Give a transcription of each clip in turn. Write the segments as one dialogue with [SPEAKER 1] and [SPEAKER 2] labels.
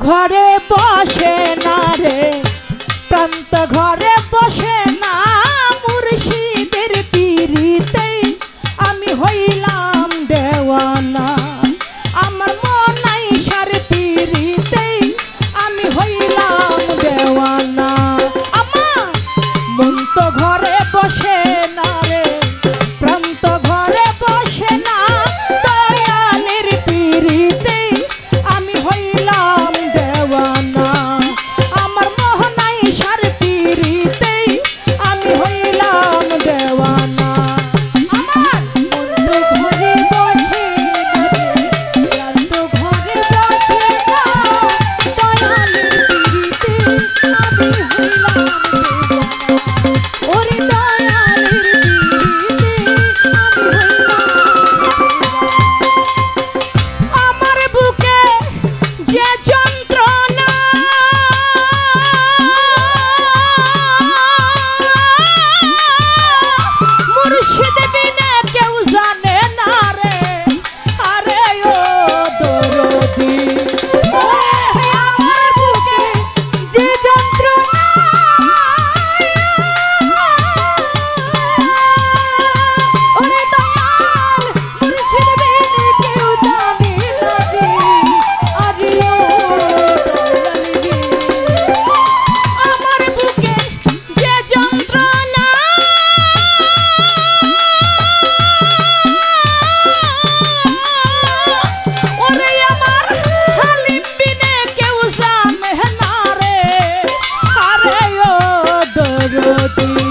[SPEAKER 1] ঘরে বসে না রে প্রান্ত ঘরে ती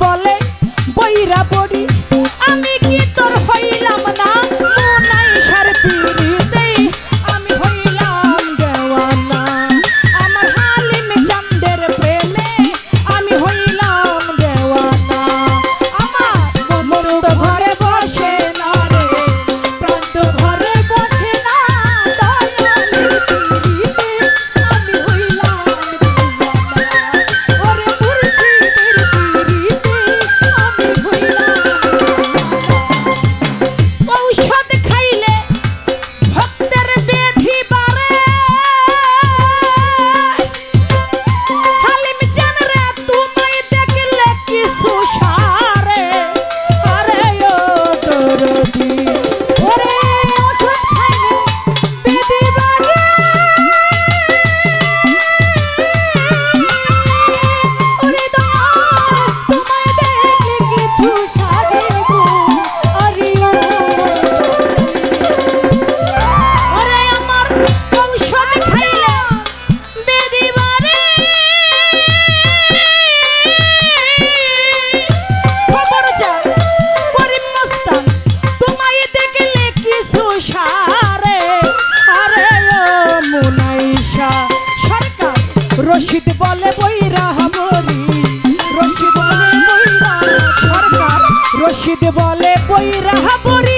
[SPEAKER 1] বলে বৈরা বড়ি মুর্শিদ বলে বই রাহা বরি।